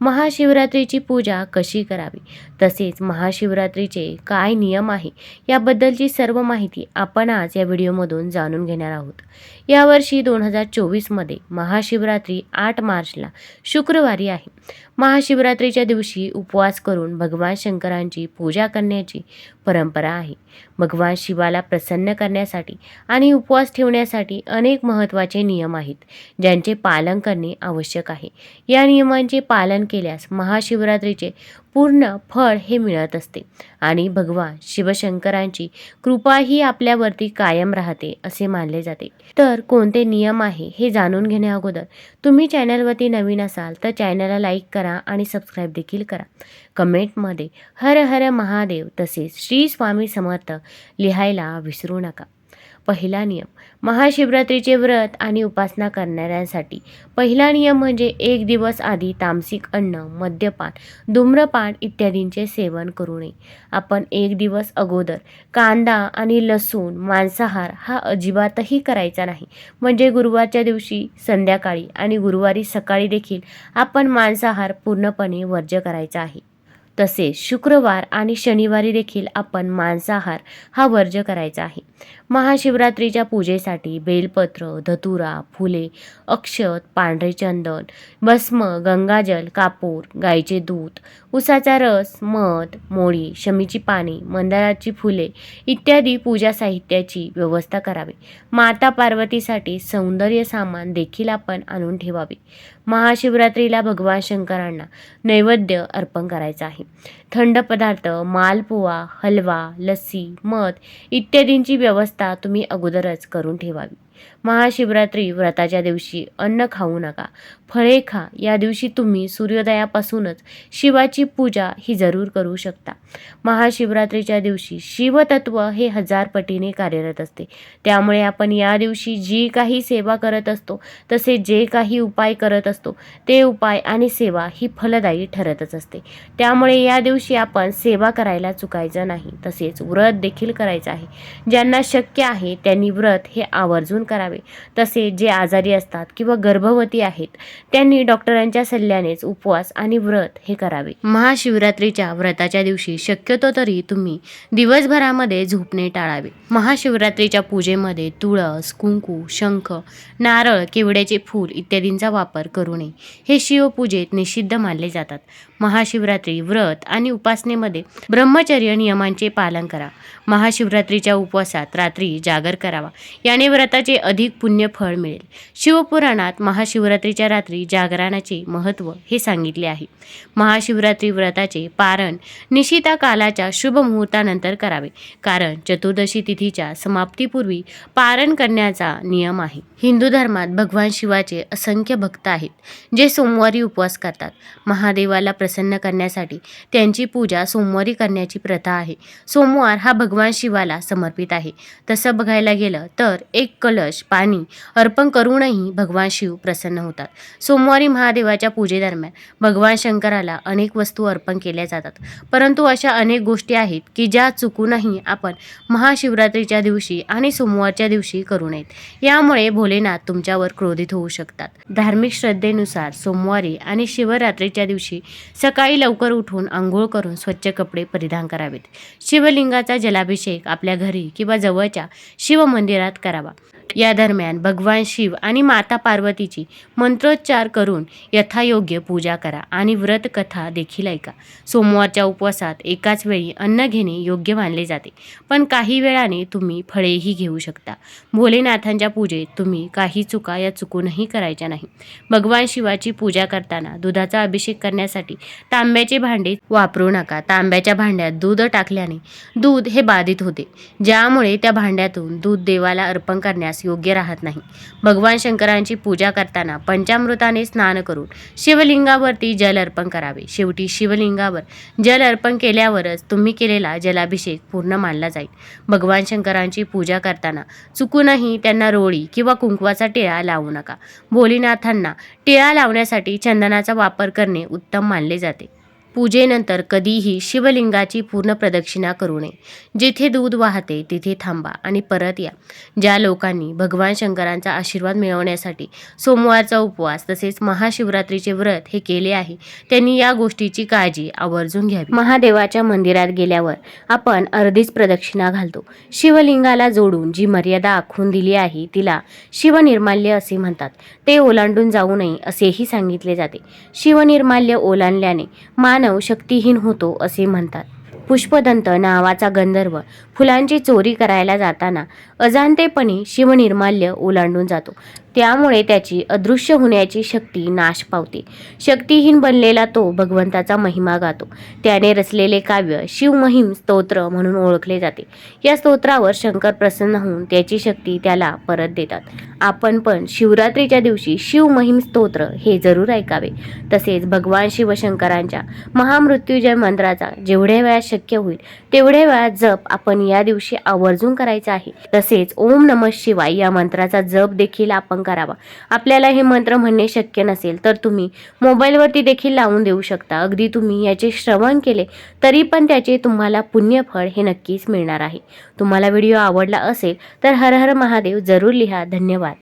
महाशिवरात्रीची पूजा कशी करावी? तसेच महाशिवरात्रीचे काय नियम आहे? याबद्दलची सर्व माहिती आपण आज या व्हिडिओमधून जाणून घेणार आहोत. यावर्षी दोन हजार चोवीसमध्ये महाशिवरात्री आठ मार्चला शुक्रवारी आहे. महाशिवरात्रीच्या दिवशी उपवास करून भगवान शंकरांची पूजा करण्याची परंपरा आहे. भगवान शिवाला प्रसन्न करण्यासाठी आणि उपवास ठेवण्यासाठी अनेक महत्त्वाचे नियम आहेत ज्यांचे पालन करणे आवश्यक आहे. या नियमांचे पालन केल्यास महाशिवरात्रीचे पूर्ण फळ हे मिळत असते. आणि भगवान शिवशंकरांची कृपा ही आपल्यावरती कायम राहते असे मानले जाते. तर कोणते नियम आहे हे जाणून घेण्या अगोदर तुम्ही चॅनलवरती नवीन असाल तर चॅनलला लाईक करा आणि सबस्क्राईब देखील करा. कमेंटमध्ये हर हर महादेव तसेच श्री स्वामी समर्थ लिहायला विसरू नका. पहिला नियम महाशिवरात्रीचे व्रत आणि उपासना करणाऱ्यांसाठी. पहिला नियम म्हणजे एक दिवस आधी तामसिक अन्न मद्यपान धूम्रपान इत्यादींचे सेवन करू नये. आपण एक दिवस अगोदर कांदा आणि लसूण मांसाहार हा अजिबातही करायचा नाही. म्हणजे गुरुवारच्या दिवशी संध्याकाळी आणि गुरुवारी सकाळी देखील आपण मांसाहार पूर्णपणे वर्ज्य करायचा आहे. तसेच शुक्रवार आणि शनिवारी देखील आपण मांसाहार हा वर्ज्य करायचा आहे. महाशिवरात्रीच्या पूजेसाठी बेलपत्र धतुरा फुले अक्षत पांढरे चंदन भस्म गंगाजल कापूर गाईचे दूध उसाचा रस मध मोळी शमीची पाने मंदाराची फुले इत्यादी पूजा साहित्याची व्यवस्था करावी. माता पार्वतीसाठी सौंदर्य सामान देखील आपण आणून ठेवावे. महाशिवरात्रीला भगवान शंकरांना नैवेद्य अर्पण करायचा आहे. थंड पदार्थ मालपुवा हलवा लस्सी मध इत्यादींची व्यवस्था तुम्ही अगोदरच करून ठेवावी. महाशिवरात्री व्रताच्या दिवशी अन्न खाऊ नका. फळे खा. या दिवशी तुम्ही सूर्योदयापासूनच शिवाची पूजा ही जरूर करू शकता. महाशिवरात्रीच्या दिवशी शिवतत्व हे हजार पटीने कार्यरत असते. त्यामुळे आपण या दिवशी जी काही सेवा करत असतो तसे जे काही उपाय करत असतो ते उपाय आणि सेवा ही फलदायी ठरतच असते. त्यामुळे या दिवशी आपण सेवा करायला चुकायचं नाही. तसेच व्रत देखील करायचं आहे. ज्यांना शक्य आहे त्यांनी व्रत हे आवर्जून करावे तसे जे आजारी असतात किंवा गर्भवती आहेत त्यांनी डॉक्टरांच्या सल्ल्यानेच उपवास आणि व्रत हे करावे. महाशिवरात्रीच्या व्रताच्या दिवशी शक्यतो तरी तुम्ही दिवसभरामध्ये झोपणे टाळावे. महाशिवरात्रीच्या पूजेमध्ये तुळस कुंकू शंख नारळ केवड्याचे फूल इत्यादींचा वापर करू नये. हे शिवपूजेत निषिद्ध मानले जातात. महाशिवरात्री व्रत आणि उपासनेमध्ये ब्रह्मचर्य नियमांचे पालन करा. महाशिवरात्रीच्या उपवासात रात्री जागर करावा. याने व्रताचे अधिक पुण्य फळ मिळेल. शिवपुराणात महाशिवरात्रीच्या रात्री जागरणाचे महत्त्व हे सांगितले आहे. महाशिवरात्री व्रताचे पारण निशिता कालाच्या शुभ मुहूर्तानंतर करावे कारण चतुर्दशी तिथीच्या समाप्तीपूर्वी पारण करण्याचा नियम आहे. हिंदू धर्मात भगवान शिवाचे असंख्य भक्त आहेत जे सोमवारी उपवास करतात. महादेवाला प्रसन्न करण्यासाठी त्यांची पूजा सोमवारी करण्याची प्रथा आहे. सोमवार हा भगवान शिवाला समर्पित आहे. तसं बघायला गेलं तर एक कलश पाणी अर्पण करूनही भगवान शिव प्रसन्न होतात. सोमवारी महादेवाच्या पूजेदरम्यान भगवान शंकराला अनेक वस्तू अर्पण केल्या जातात. परंतु अशा अनेक गोष्टी आहेत की ज्या चुकूनही आपण महाशिवरात्रीच्या दिवशी आणि सोमवारच्या दिवशी करू नयेत. यामुळे भोलेनाथ तुमच्यावर क्रोधित होऊ शकतात. धार्मिक श्रद्धेनुसार सोमवारी आणि शिवरात्रीच्या दिवशी सकाळी लवकर उठून आंघोळ करून स्वच्छ कपडे परिधान करावेत. शिवलिंगाचा जलाभिषेक आपल्या घरी किंवा जवळच्या शिवमंदिरात करावा. या दरम्यान भगवान शिव आणि माता पार्वतीची मंत्रोच्चार करून यथायोग्य पूजा करा आणि व्रत कथा देखील ऐका. सोमवारच्या उपवासात एकाच वेळी अन्न घेणे योग्य मानले जाते पण काही वेळाने तुम्ही फळेही घेऊ शकता. भोलेनाथांच्या पूजेत तुम्ही काही चुका या चुकूनही करायच्या नाही. भगवान शिवाची पूजा करताना दुधाचा अभिषेक करण्यासाठी तांब्याचे भांडे वापरू नका. तांब्याच्या भांड्यात दूध टाकल्याने दूध हे बाधित होते. ज्यामुळे त्या भांड्यातून दूध देवाला अर्पण करण्यास योग्य राहत नाही. भगवान शंकरांची पूजा करताना पंचामृताने स्नान करून शिवलिंगावरती जल अर्पण करावे. शेवटी शिवलिंगावर जल अर्पण केल्यावरच तुम्ही केलेला जलाभिषेक पूर्ण मानला जाईल. भगवान शंकरांची पूजा करताना चुकूनही त्यांना रोळी किंवा कुंकवाचा टिळा लावू नका. भोलीनाथांना टिळा लावण्यासाठी चंदनाचा वापर करणे उत्तम मानले जाते. पूजेनंतर कधीही शिवलिंगाची पूर्ण प्रदक्षिणा करू नये. जिथे दूध वाहते तिथे थांबा आणि परत या. ज्या लोकांनी भगवान शंकरांचा आशीर्वाद मिळवण्यासाठी सोमवारचा उपवास तसेच महाशिवरात्रीचे व्रत हे केले आहे त्यांनी या गोष्टीची काळजी आवर्जून घ्यावी. महादेवाच्या मंदिरात गेल्यावर आपण अर्धीच प्रदक्षिणा घालतो. शिवलिंगाला जोडून जी मर्यादा आखून दिली आहे तिला शिवनिर्माल्य असे म्हणतात. ते ओलांडून जाऊ नये असेही सांगितले जाते. शिवनिर्माल्य ओलांडल्याने मानव शक्तिहीन होतो असे म्हणतात. पुष्पदंत नावाचा गंधर्व फुलांची चोरी करायला जाताना अजाणतेपणे शिवनिर्माल्य ओलांडून जातो. त्यामुळे त्याची अदृश्य होण्याची शक्ती नाश पावते. शक्तिहीन बनलेला तो भगवंताचा महिमा गातो. त्याने रचलेले काव्य शिवमहिम स्तोत्र म्हणून ओळखले जाते. या स्तोत्रावर शंकर प्रसन्न होऊन त्याची शक्ती त्याला परत देतात. आपण पण शिवरात्रीच्या दिवशी शिवमहिम स्तोत्र हे जरूर ऐकावे. तसेच भगवान शिवशंकरांच्या महामृत्युजय मंत्राचा जेवढ्या वेळा शक्य होईल. तेवढ्या वेळा जप आपण या दिवशी आवर्जून करायचा आहे. तसेच ओम नम शिवाय या मंत्राचा जप देखील आपण करावा. आपल्याला हे मंत्र म्हणणे शक्य नसेल तर तुम्ही मोबाईलवरती देखील लावून देऊ शकता. अगदी तुम्ही याचे श्रवण केले तरी पण त्याचे तुम्हाला पुण्यफळ हे नक्कीच मिळणार आहे. तुम्हाला व्हिडिओ आवडला असेल तर हर हर महादेव जरूर लिहा. धन्यवाद.